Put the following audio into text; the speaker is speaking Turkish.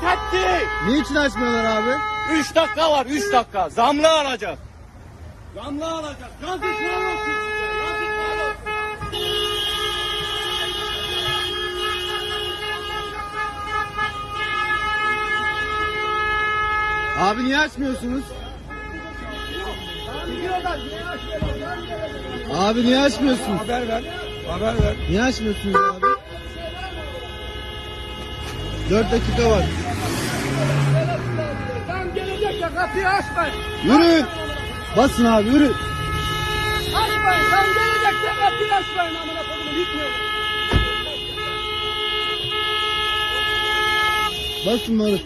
tetti. Niçin açmıyorlar abi? 3 dakika var 3 dakika. Zamlı alacak. Zamlı alacak. Yazıklar olsun size. Yazıklar olsun. Abi niye açmıyorsunuz? Abi niye açmıyorsunuz? Haber ver. Haber ver. Niye açmıyorsunuz abi? 4 dakika var. Tam gelecek ya kapıyı açmayın. Yürü. Basın abi yürü. Açmayın. Tam gelecek ya kapıyı açmayın. Amına kodumu gitmiyor. Basın moruk.